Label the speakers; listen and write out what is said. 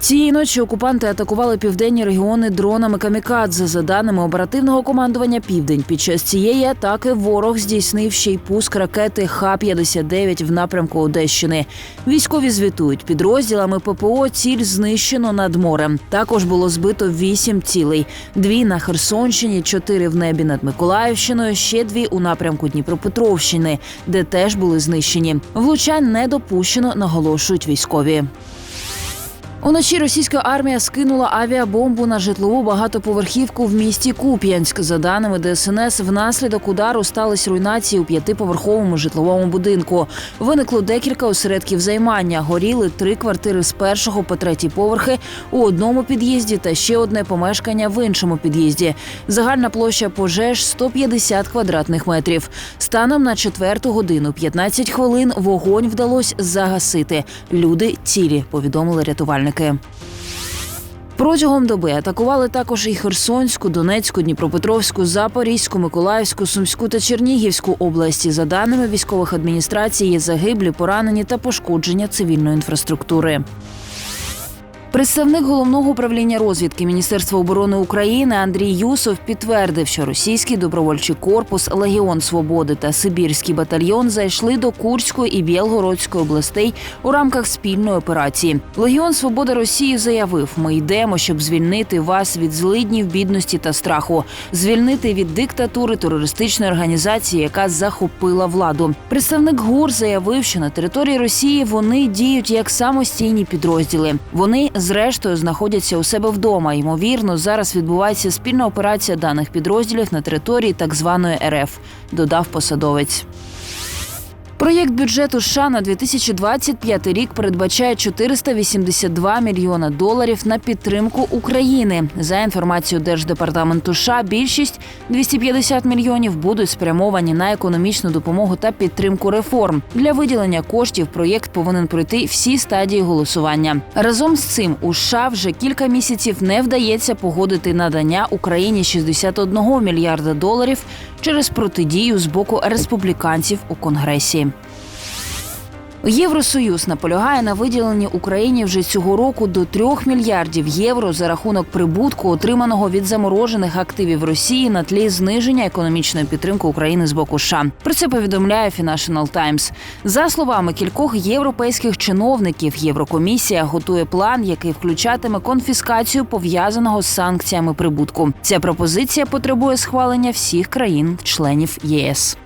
Speaker 1: Цієї ночі окупанти атакували південні регіони дронами камікадзе. За даними оперативного командування Південь, під час цієї атаки ворог здійснив ще й пуск ракети Х-59 в напрямку Одещини. Військові звітують підрозділами ППО. Ціль знищено над морем. Також було збито вісім цілей: дві на Херсонщині, чотири в небі над Миколаївщиною, ще дві у напрямку Дніпропетровщини, де теж були знищені. Влучань не допущено, наголошують військові. Уночі російська армія скинула авіабомбу на житлову багатоповерхівку в місті Куп'янськ. За даними ДСНС, внаслідок удару стались руйнації у п'ятиповерховому житловому будинку. Виникло декілька осередків займання. Горіли три квартири з першого по третій поверхи у одному під'їзді та ще одне помешкання в іншому під'їзді. Загальна площа пожеж 150 квадратних метрів. Станом на четверту годину 15 хвилин вогонь вдалося загасити. Люди цілі, повідомили рятувальники. Протягом доби атакували також і Херсонську, Донецьку, Дніпропетровську, Запорізьку, Миколаївську, Сумську та Чернігівську області. За даними військових адміністрацій, є загиблі, поранені та пошкодження цивільної інфраструктури. Представник головного управління розвідки Міністерства оборони України Андрій Юсов підтвердив, що російський добровольчий корпус Легіон Свободи та Сибірський батальйон зайшли до Курської і Білгородської областей у рамках спільної операції. Легіон Свободи Росії заявив: ми йдемо, щоб звільнити вас від злиднів, бідності та страху, звільнити від диктатури терористичної організації, яка захопила владу. Представник ГУР заявив, що на території Росії вони діють як самостійні підрозділи. Вони зрештою знаходяться у себе вдома. Ймовірно, зараз відбувається спільна операція даних підрозділів на території так званої РФ, додав посадовець. Проєкт бюджету США на 2025 рік передбачає 482 мільйона доларів на підтримку України. За інформацією Держдепартаменту США, більшість 250 мільйонів будуть спрямовані на економічну допомогу та підтримку реформ. Для виділення коштів проєкт повинен пройти всі стадії голосування. Разом з цим у США вже кілька місяців не вдається погодити надання Україні 61 мільярда доларів через протидію з боку республіканців у Конгресі. Євросоюз наполягає на виділенні Україні вже цього року до 3 мільярдів євро за рахунок прибутку, отриманого від заморожених активів Росії на тлі зниження економічної підтримки України з боку США. Про це повідомляє Financial Times. За словами кількох європейських чиновників, Єврокомісія готує план, який включатиме конфіскацію пов'язаного з санкціями прибутку. Ця пропозиція потребує схвалення всіх країн-членів ЄС.